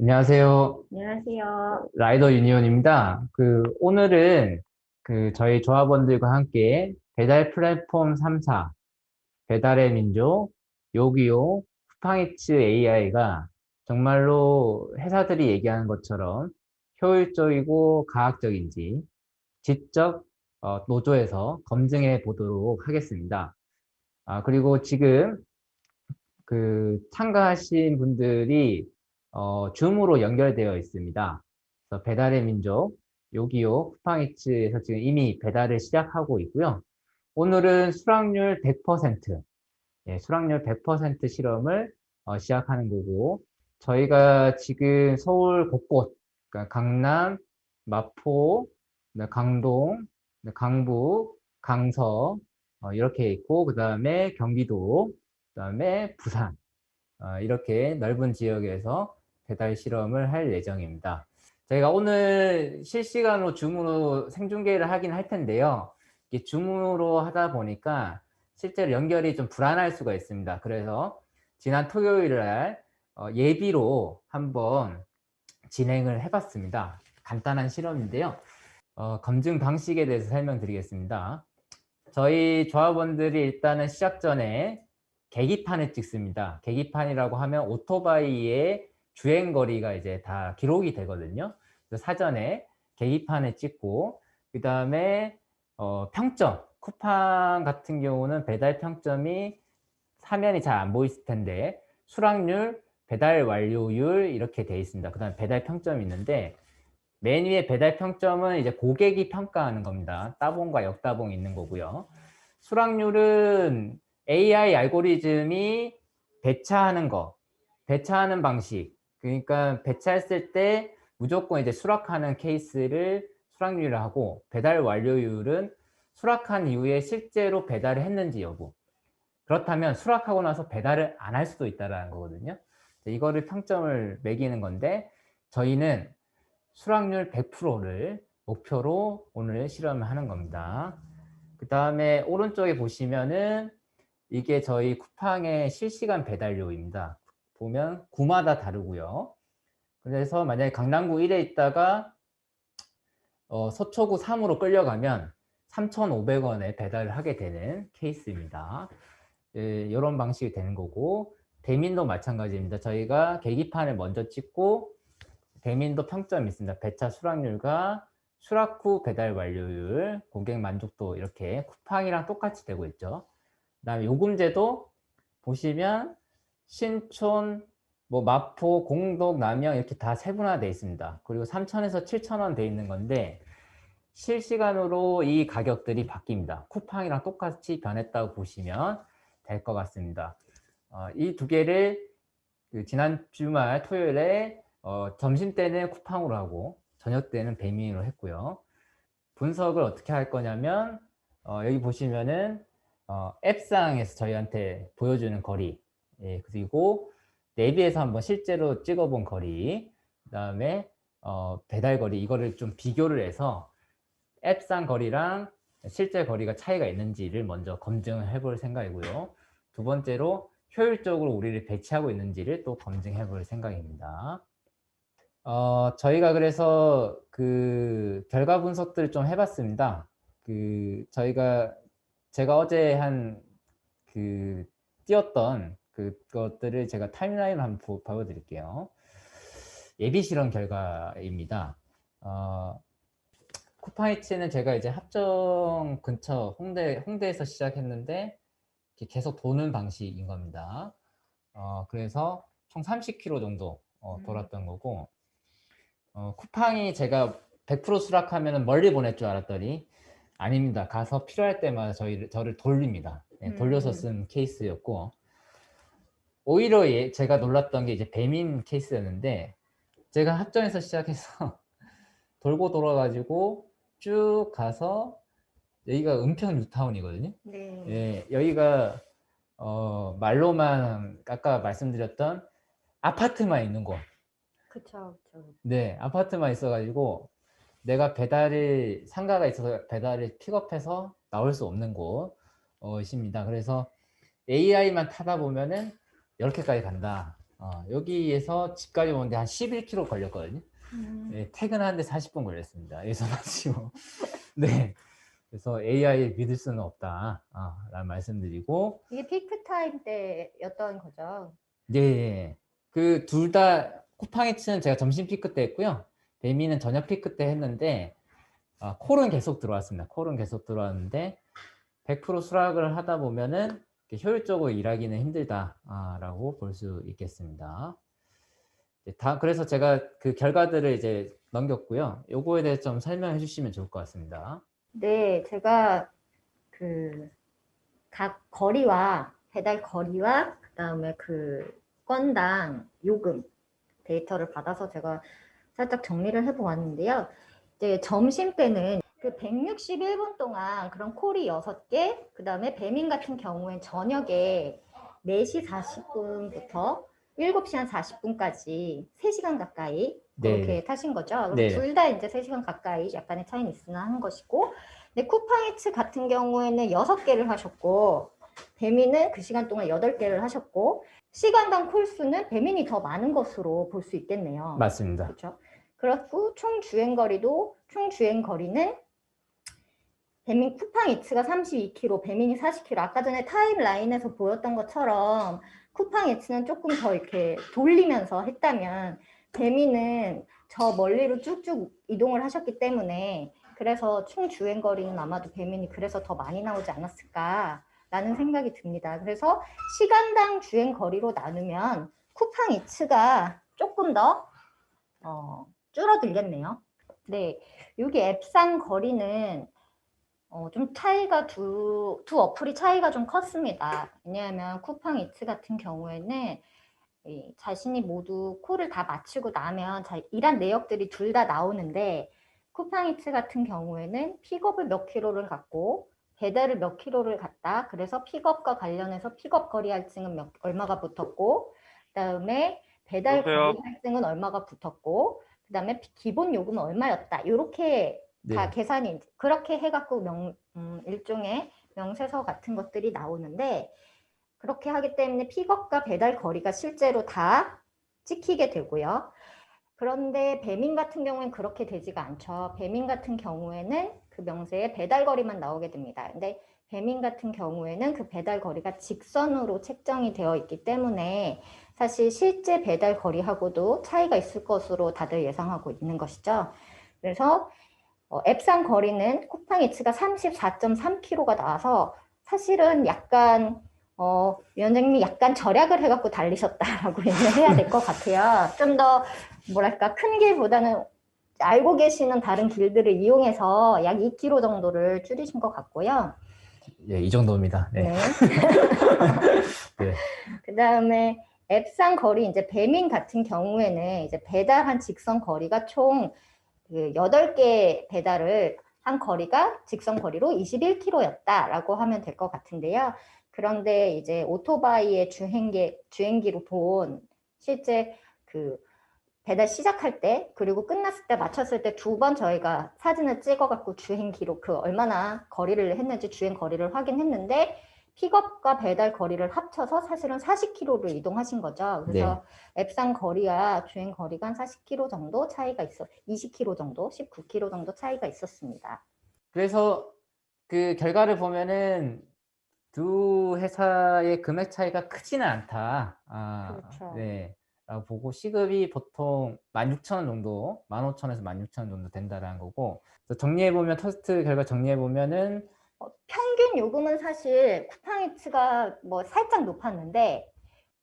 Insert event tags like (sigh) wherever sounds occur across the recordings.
안녕하세요. 안녕하세요. 라이더 유니온입니다. 그, 오늘은 그, 저희 조합원들과 함께 배달 플랫폼 3사, 배달의 민족, 요기요, 쿠팡이츠 AI가 정말로 회사들이 얘기하는 것처럼 효율적이고 과학적인지 직접 어, 노조에서 검증해 보도록 하겠습니다. 아, 그리고 지금 그 참가하신 분들이 어, 줌으로 연결되어 있습니다. 그래서 배달의 민족, 요기요, 쿠팡이츠에서 지금 이미 배달을 시작하고 있고요. 오늘은 수락률 100%, 예, 수락률 100% 실험을 어, 시작하는 거고, 저희가 지금 서울 곳곳, 그러니까 강남, 마포, 네, 강동, 네, 강북, 강서, 어, 이렇게 있고, 그 다음에 경기도, 그 다음에 부산, 어, 이렇게 넓은 지역에서 배달 실험을 할 예정입니다. 저희가 오늘 실시간으로 줌으로 생중계를 하긴 할 텐데요. 이게 줌으로 하다 보니까 실제로 연결이 좀 불안할 수가 있습니다. 그래서 지난 토요일 날 어, 예비로 한번 진행을 해봤습니다. 간단한 실험인데요. 어, 검증 방식에 대해서 설명드리겠습니다. 저희 조합원들이 일단은 시작 전에 계기판을 찍습니다. 계기판이라고 하면 오토바이의 주행 거리가 이제 다 기록이 되거든요. 그래서 사전에 계기판을 찍고 그 다음에 어, 평점 쿠팡 같은 경우는 배달 평점이 화면이 잘 안 보이실 텐데 수락률, 배달 완료율 이렇게 돼 있습니다. 그 다음에 배달 평점이 있는데 맨 위에 배달 평점은 이제 고객이 평가하는 겁니다. 따봉과 역따봉이 있는 거고요. 수락률은 AI 알고리즘이 배차하는 거, 배차하는 방식. 그러니까 배차했을 때 무조건 이제 수락하는 케이스를 수락률을 하고 배달 완료율은 수락한 이후에 실제로 배달을 했는지 여부. 그렇다면 수락하고 나서 배달을 안 할 수도 있다는 거거든요. 이거를 평점을 매기는 건데 저희는 수락률 100%를 목표로 오늘 실험을 하는 겁니다. 그 다음에 오른쪽에 보시면은 이게 저희 쿠팡의 실시간 배달료입니다. 보면 구마다 다르고요. 그래서 만약에 강남구 1에 있다가 어, 서초구 3으로 끌려가면 3,500원에 배달을 하게 되는 케이스입니다. 예, 이런 방식이 되는 거고 대민도 마찬가지입니다. 저희가 계기판을 먼저 찍고 대민도 평점이 있습니다. 배차 수락률과 수락 후 배달 완료율, 고객 만족도 이렇게 쿠팡이랑 똑같이 되고 있죠. 그 다음에 요금제도 보시면 신촌, 뭐 마포, 공덕, 남영 이렇게 다 세분화되어 있습니다. 그리고 3천에서 7천 원 돼 있는 건데 실시간으로 이 가격들이 바뀝니다. 쿠팡이랑 똑같이 변했다고 보시면 될 것 같습니다. 어, 이 두 개를 그 지난 주말 토요일에 어, 점심 때는 쿠팡으로 하고 저녁 때는 배민으로 했고요. 분석을 어떻게 할 거냐면 어, 여기 보시면은 어, 앱상에서 저희한테 보여주는 거리 예, 그리고 내비에서 한번 실제로 찍어본 거리 그 다음에 어, 배달 거리 이거를 좀 비교를 해서 앱상 거리랑 실제 거리가 차이가 있는지를 먼저 검증을 해볼 생각이고요. 두 번째로 효율적으로 우리를 배치하고 있는지를 또 검증해 볼 생각입니다. 어, 저희가 그래서 그 결과 분석들을 좀 해봤습니다. 그 저희가 제가 어제 한그 띄었던 그것들을 제가 타임라인을 한번 보, 보여드릴게요. 예비 실험 결과입니다. 어, 쿠팡이츠는 제가 이제 합정 근처 홍대 홍대에서 시작했는데 계속 도는 방식인 겁니다. 어, 그래서 총 30km 정도 어, 돌았던 거고 어, 쿠팡이 제가 100% 수락하면 멀리 보낼 줄 알았더니 아닙니다. 가서 필요할 때마다 저희 저를 돌립니다. 네, 돌려서 쓴 케이스였고 오히려 예, 제가 놀랐던 게 이제 배민 케이스였는데 제가 합정에서 시작해서 (laughs) 돌고 돌아가지고 쭉 가서 여기가 은평 뉴타운이거든요. 네. 예, 여기가 어, 말로만 아까 말씀드렸던 아파트만 있는 곳. 그쵸. 네, 아파트만 있어가지고 내가 배달이 상가가 있어서 배달을 픽업해서 나올 수 없는 곳입니다. 그래서 AI만 타다 보면은 이렇게까지 간다. 어, 여기에서 집까지 오는데 한 11km 걸렸거든요. 음, 네, 퇴근하는데 40분 걸렸습니다. 여기서 마치고. (laughs) 네. 그래서 AI를 믿을 수는 없다. 아, 라는 말씀드리고. 이게 피크 타임 때였던 거죠. 네. 그둘 다 쿠팡이츠는 제가 점심 피크 때 했고요. 배미는 저녁 피크 때 했는데 아, 콜은 계속 들어왔습니다. 콜은 계속 들어왔는데 100% 수락을 하다 보면은 효율적으로 일하기는 힘들다라고 볼 수 있겠습니다. 다 그래서 제가 그 결과들을 이제 넘겼고요. 요거에 대해서 좀 설명해 주시면 좋을 것 같습니다. 네, 제가 그 각 거리와 배달 거리와 그다음에 그 건당 요금 데이터를 받아서 제가 살짝 정리를 해보았는데요. 이제 점심 때는 그 161분 동안 그런 콜이 6개, 그 다음에 배민 같은 경우엔 저녁에 4시 40분부터 7시 한 40분까지 3시간 가까이 그렇게 네. 타신 거죠. 네. 둘다 이제 3시간 가까이 약간의 차이는 있으나 한 것이고, 근데 쿠팡이츠 같은 경우에는 6개를 하셨고, 배민은 그 시간 동안 8개를 하셨고, 시간당 콜수는 배민이 더 많은 것으로 볼 수 있겠네요. 맞습니다. 그렇죠. 그렇고 총 주행 거리도 총 주행 거리는 배민 쿠팡 이츠가 32km, 배민이 40km. 아까 전에 타임라인에서 보였던 것처럼 쿠팡 이츠는 조금 더 이렇게 돌리면서 했다면 배민은 저 멀리로 쭉쭉 이동을 하셨기 때문에 그래서 총 주행 거리는 아마도 배민이 그래서 더 많이 나오지 않았을까라는 생각이 듭니다. 그래서 시간당 주행 거리로 나누면 쿠팡 이츠가 조금 더 어, 줄어들겠네요. 네, 여기 앱상 거리는 어, 좀 차이가 두, 두 어플이 차이가 좀 컸습니다. 왜냐하면 쿠팡 이츠 같은 경우에는 이 자신이 모두 콜을 다 마치고 나면 자, 일한 내역들이 둘 다 나오는데 쿠팡 이츠 같은 경우에는 픽업을 몇 킬로를 갔고 배달을 몇 킬로를 갔다. 그래서 픽업과 관련해서 픽업 거리 할증은 몇, 얼마가 붙었고 그다음에 배달 여보세요? 거리 할증은 얼마가 붙었고 그다음에 피- 기본 요금은 얼마였다. 이렇게 네. 다 계산이 그렇게 해갖고 명, 음, 일종의 명세서 같은 것들이 나오는데 그렇게 하기 때문에 픽업과 배달 거리가 실제로 다 찍히게 되고요. 그런데 배민 같은 경우에는 그렇게 되지가 않죠. 배민 같은 경우에는 그 명세에 배달 거리만 나오게 됩니다. 근데 배민 같은 경우에는 그 배달 거리가 직선으로 책정이 되어 있기 때문에 사실 실제 배달 거리하고도 차이가 있을 것으로 다들 예상하고 있는 것이죠. 그래서 어, 앱상 거리는 쿠팡이츠가 34.3km가 나와서 사실은 약간 어, 위원장님이 약간 절약을 해갖고 달리셨다라고 (laughs) 얘기를 해야 될 것 같아요. 좀 더 뭐랄까 큰 길보다는 알고 계시는 다른 길들을 이용해서 약 2km 정도를 줄이신 것 같고요. 예, 이 정도입니다. 네. 네. (laughs) 네. 그 다음에 앱상 거리, 이제 배민 같은 경우에는 이제 배달한 직선 거리가 총 그 8개 배달을 한 거리가 직선 거리로 21km였다라고 하면 될 것 같은데요. 그런데 이제 오토바이의 주행기, 주행기로 본 실제 그 배달 시작할 때 그리고 끝났을 때 마쳤을 때 두 번 저희가 사진을 찍어갖고 주행 기록 그 얼마나 거리를 했는지 주행 거리를 확인했는데 픽업과 배달 거리를 합쳐서 사실은 40km를 이동하신 거죠. 그래서 앱상 거리와 주행 거리가 한 40km 정도 차이가 있어, 20km 정도, 19km 정도 차이가 있었습니다. 그래서 그 결과를 보면은 두 회사의 금액 차이가 크지는 않다. 아, 그렇죠. 네. 라고 보고 시급이 보통 16,000원 정도, 15,000원에서 16,000원 정도 된다라는 거고. 정리해 보면 테스트 결과 정리해 보면은 어, 평균 요금은 사실 쿠팡이츠가 뭐 살짝 높았는데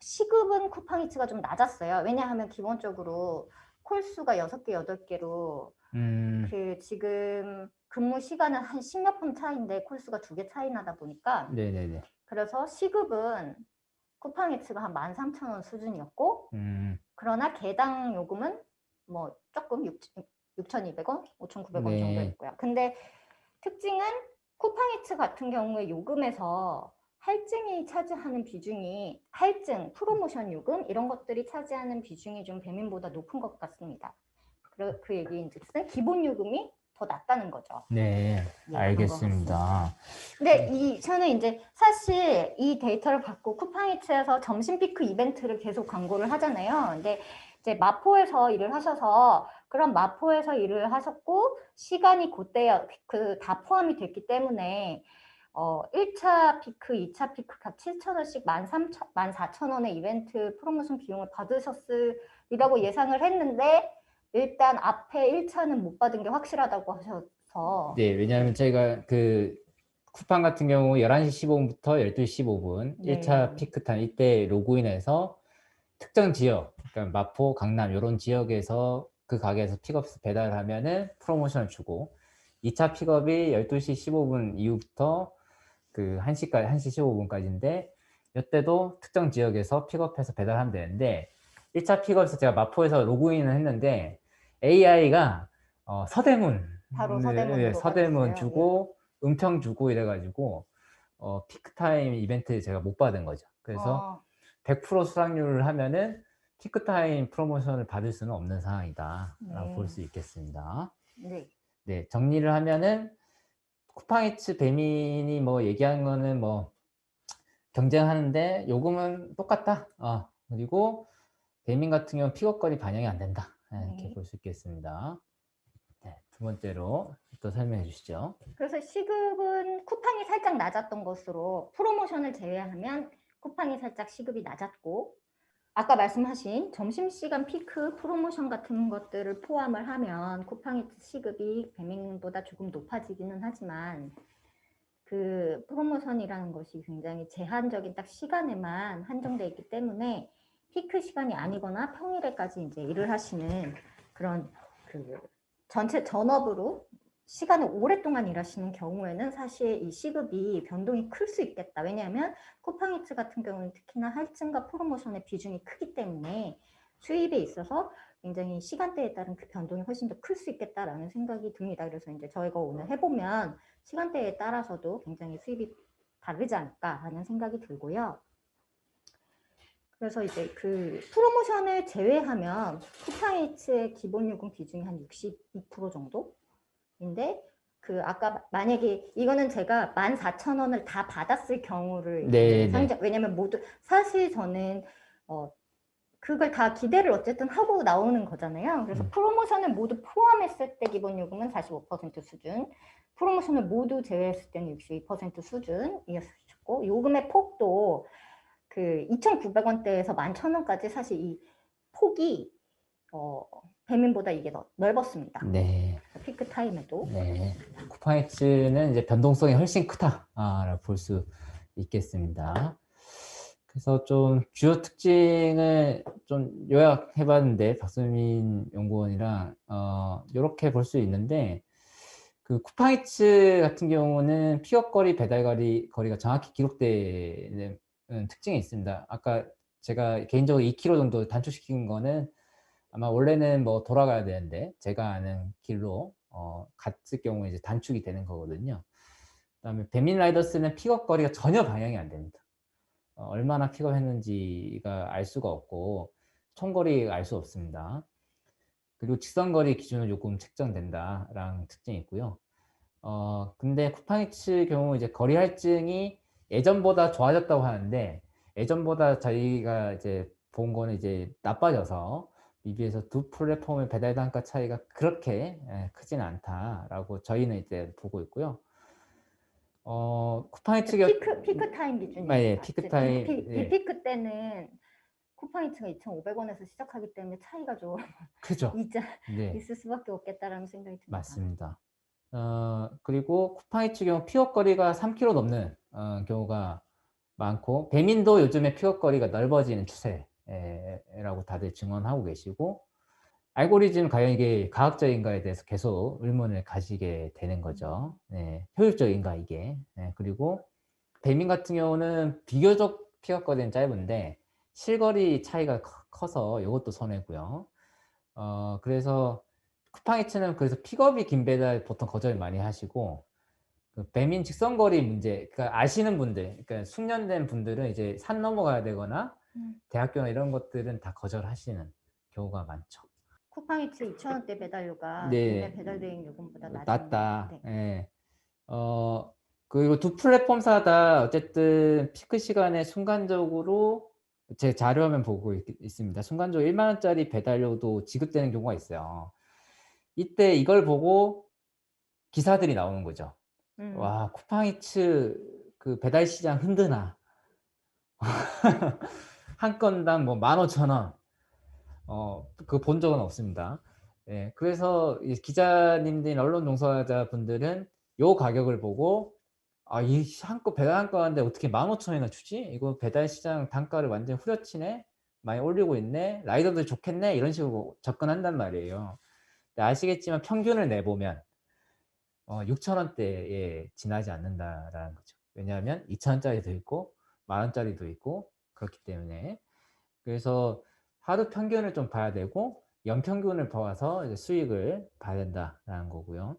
시급은 쿠팡이츠가 좀 낮았어요. 왜냐하면 기본적으로 콜수가 6개, 8개로 음, 그 지금 근무 시간은 한 10몇 분 차이인데 콜수가 두 개 차이 나다 보니까 네, 네, 네. 그래서 시급은 쿠팡이츠가 한 13,000원 수준이었고 음, 그러나 개당 요금은 뭐 조금 6,200원, 5,900원 네. 정도였고요. 근데 특징은 쿠팡이츠 같은 경우에 요금에서 할증이 차지하는 비중이 할증, 프로모션 요금 이런 것들이 차지하는 비중이 좀 배민보다 높은 것 같습니다. 그, 그 얘기인즉슨 기본 요금이 더 낫다는 거죠. 네, 예, 알겠습니다. 근데 이 저는 이제 사실 이 데이터를 받고 쿠팡이츠에서 점심 피크 이벤트를 계속 광고를 하잖아요. 근데 이제 마포에서 일을 하셔서 그런 마포에서 일을 하셨고 시간이 그때 그 다 포함이 됐기 때문에 어 1차 피크, 2차 피크 각 7,000원씩 13,000, 14,000원의 이벤트 프로모션 비용을 받으셨으리라고 예상을 했는데 일단 앞에 1차는 못 받은 게 확실하다고 하셔서 네, 왜냐하면 저희가 그 쿠팡 같은 경우 11시 15분부터 12시 15분 네. 1차 피크 타임 이때 로그인해서 특정 지역, 그러니까 마포, 강남 이런 지역에서 그 가게에서 픽업 배달하면은 프로모션을 주고 2차 픽업이 12시 15분 이후부터 그 1시까지 1시 15분까지인데 이때도 특정 지역에서 픽업해서 배달하면 되는데 1차 픽업에서 제가 마포에서 로그인을 했는데 AI가 어, 서대문 바로 네, 서대문으로 네, 서대문 가주세요. 예. 주고 은평 주고 이래가지고 어, 피크타임 이벤트 제가 못 받은 거죠. 그래서 어, 100% 수락률을 하면은 피크타임 프로모션을 받을 수는 없는 상황이다라고 네. 볼수 있겠습니다. 네. 네, 정리를 하면은 쿠팡이츠 배민이 뭐 얘기한 거는 뭐 경쟁하는데 요금은 똑같다. 어, 그리고 배민 같은 경우는 픽업거리 반영이 안 된다. 네, 이렇게 네. 볼수 있겠습니다. 네, 두 번째로 또 설명해 주시죠. 그래서 시급은 쿠팡이 살짝 낮았던 것으로 프로모션을 제외하면 쿠팡이 살짝 시급이 낮았고 아까 말씀하신 점심시간 피크 프로모션 같은 것들을 포함을 하면 쿠팡이 시급이 배민보다 조금 높아지기는 하지만 그 프로모션이라는 것이 굉장히 제한적인 딱 시간에만 한정돼 있기 때문에 피크 시간이 아니거나 평일에까지 이제 일을 하시는 그런 그 전체 전업으로 시간을 오랫동안 일하시는 경우에는 사실 이 시급이 변동이 클 수 있겠다. 왜냐하면 쿠팡이츠 같은 경우는 특히나 할증과 프로모션의 비중이 크기 때문에 수입에 있어서 굉장히 시간대에 따른 그 변동이 훨씬 더 클 수 있겠다라는 생각이 듭니다. 그래서 이제 저희가 오늘 해보면 시간대에 따라서도 굉장히 수입이 다르지 않을까 하는 생각이 들고요. 그래서 이제 그 프로모션을 제외하면 쿠팡이츠의 기본 요금 비중이 한 62% 정도 인데 그 아까 만약에 이거는 제가 14,000원을 다 받았을 경우를 네, 네. 상정 왜냐면 모두 사실 저는 어 그걸 다 기대를 어쨌든 하고 나오는 거잖아요. 그래서 음. 프로모션을 모두 포함했을 때 기본 요금은 45% 수준, 프로모션을 모두 제외했을 때는 62% 수준이었고 요금의 폭도 그 2,900원대에서 11,000원까지 사실 이 폭이 어, 배민보다 이게 더 넓었습니다. 네. 피크 타임에도. 네. 쿠팡이츠는 이제 변동성이 훨씬 크다라고 볼 수 있겠습니다. 그래서 좀 주요 특징을 좀 요약해 봤는데, 박수민 연구원이랑, 어, 요렇게 볼 수 있는데, 그 쿠팡이츠 같은 경우는 픽업거리, 배달거리, 거리가 정확히 기록되는 특징이 있습니다. 아까 제가 개인적으로 2km 정도 단축시킨 거는 아마 원래는 뭐 돌아가야 되는데 제가 아는 길로 어, 갔을 경우에 이제 단축이 되는 거거든요. 그다음에 배민 라이더스는 픽업 거리가 전혀 방향이 안 됩니다. 어, 얼마나 픽업했는지가 알 수가 없고 총거리 알 수 없습니다. 그리고 직선거리 기준으로 조금 책정된다라는 특징이 있고요. 어, 근데 쿠팡이츠 경우 이제 거리 할증이 예전보다 좋아졌다고 하는데 예전보다 저희가 이제 본 거는 이제 나빠져서 비교해서 두 플랫폼의 배달 단가 차이가 그렇게 예, 크진 않다라고 저희는 이제 보고 있고요. 어, 쿠팡이츠 경 피크 피크 타임 기준이 아, 예, 피크 타임, 피, 예. 피크 때는 쿠팡이츠가 2,500원에서 시작하기 때문에 차이가 좀 크죠. (laughs) 있자, 네. 있을 수밖에 없겠다라는 생각이 듭니다. 맞습니다. 어, 그리고 쿠팡이츠 경우 픽업 거리가 3km 넘는 어, 경우가 많고 배민도 요즘에 픽업 거리가 넓어지는 추세 라고 다들 증언하고 계시고 알고리즘 과연 이게 과학적인가에 대해서 계속 의문을 가지게 되는 거죠. 네, 효율적인가 이게. 네, 그리고 배민 같은 경우는 비교적 픽업 거리는 짧은데 실거리 차이가 커- 커서 이것도 손해고요. 어, 그래서 쿠팡이츠는 그래서 픽업이 긴 배달 보통 거절 많이 하시고 그 배민 직선거리 문제, 그러니까 아시는 분들, 그러니까 숙련된 분들은 이제 산 넘어가야 되거나 음. 대학교나 이런 것들은 다 거절하시는 경우가 많죠. 쿠팡이츠 2,000원대 배달료가 네. 배달 대행 요금보다 낮다. 네. 예. 어, 그리고 두 플랫폼사 다 어쨌든 피크 시간에 순간적으로 제 자료화면 보고 있, 있습니다. 순간적으로 1만 원짜리 배달료도 지급되는 경우가 있어요. 이때 이걸 보고 기사들이 나오는 거죠. 음. 와, 쿠팡이츠 그 배달 시장 흔드나. (laughs) 한 건당 뭐 15,000원. 어, 그 본 적은 없습니다. 예, 그래서 이 기자님들, 언론 종사자 분들은 요 가격을 보고 아, 이한건 배달 한 건인데 어떻게 15,000원이나 주지? 이거 배달 시장 단가를 완전 후려치네? 많이 올리고 있네? 라이더들 좋겠네? 이런 식으로 접근한단 말이에요. 아시겠지만 평균을 내보면 어, 6,000원대에 지나지 않는다라는 거죠. 왜냐하면 2,000원짜리도 있고, 만 원짜리도 있고, 그렇기 때문에. 그래서 하루 평균을 좀 봐야 되고, 연평균을 봐서 수익을 봐야 된다라는 거고요.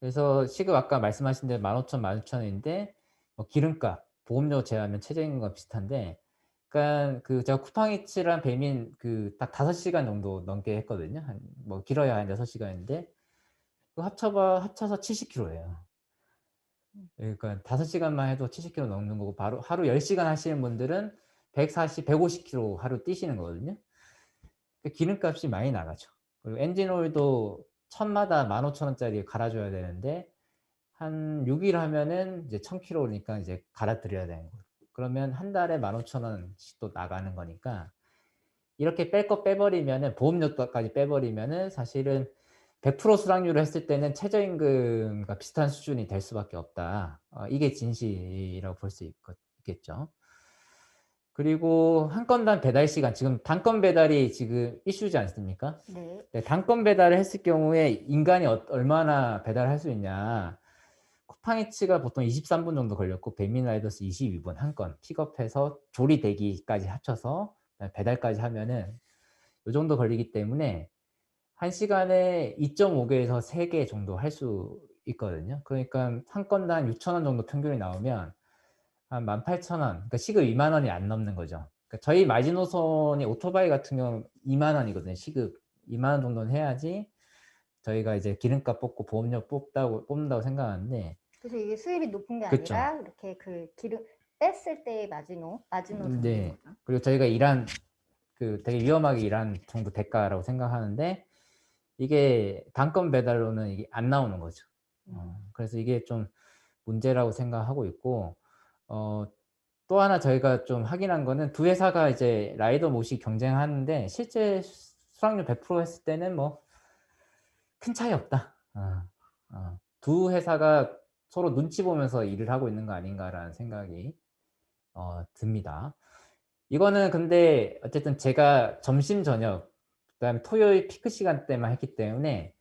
그래서 시급 아까 말씀하신 대로 15,000, 16,000원인데, 뭐 기름값, 보험료 제하면 최저임금과 비슷한데, 그러니까 그 제가 쿠팡이츠랑 배민 그 딱 5시간 정도 넘게 했거든요. 한, 뭐 길어야 한 6시간인데, 그 합쳐봐 합쳐서 70km예요. 그러니까 5시간만 해도 70km 넘는 거고 바로 하루 10시간 하시는 분들은 140, 150km 하루 뛰시는 거거든요. 그 기름값이 많이 나가죠. 그리고 엔진 오일도 천마다 15,000원짜리 갈아줘야 되는데 한 6일 하면은 이제 1000km니까 이제 갈아드려야 되는 거예요. 그러면 한 달에 15,000원씩 또 나가는 거니까 이렇게 뺄 거 빼버리면은 보험료까지 빼버리면은 사실은 100% 수락률을 했을 때는 최저임금과 비슷한 수준이 될 수밖에 없다. 어, 이게 진실이라고 볼 수 있겠죠. 그리고 한 건당 배달 시간, 지금 단건 배달이 지금 이슈지 않습니까? 네. 네, 단건 배달을 했을 경우에 인간이 어- 얼마나 배달할 수 있냐. 쿠팡이츠가 보통 23분 정도 걸렸고, 배민라이더스 22분 한 건, 픽업해서 조리 대기까지 합쳐서 배달까지 하면은 이 정도 걸리기 때문에 한 시간에 2.5개에서 3개 정도 할 수 있거든요. 그러니까 한 건당 6,000원 정도 평균이 나오면 한 18,000원, 그러니까 시급 2만 원이 안 넘는 거죠. 그러니까 저희 마지노선이 오토바이 같은 경우 2만 원이거든요. 시급 2만 원 정도는 해야지 저희가 이제 기름값 뽑고 보험료 뽑다고 뽑는다고 생각하는데 그래서 이게 수입이 높은 게 그쵸. 아니라 이렇게 그 기름 뺐을 때의 마지노, 마지노 네. 그리고 저희가 일한 그 되게 위험하게 일한 정도 대가라고 생각하는데 이게 단건 배달로는 이게 안 나오는 거죠. 어, 그래서 이게 좀 문제라고 생각하고 있고 어, 또 하나 저희가 좀 확인한 거는 두 회사가 이제 라이더 모시 경쟁하는데 실제 수- 수락률 100% 했을 때는 뭐 큰 차이 없다. 어, 어. 두 회사가 서로 눈치 보면서 일을 하고 있는 거 아닌가라는 생각이 어, 듭니다. 이거는 근데 어쨌든 제가 점심 저녁 그다음에 토요일 피크 시간대만 했기 때문에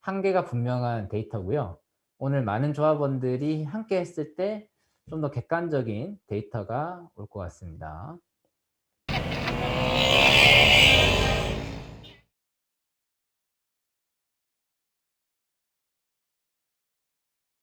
한계가 분명한 데이터고요. 오늘 많은 조합원들이 함께 했을 때 좀 더 객관적인 데이터가 올 것 같습니다.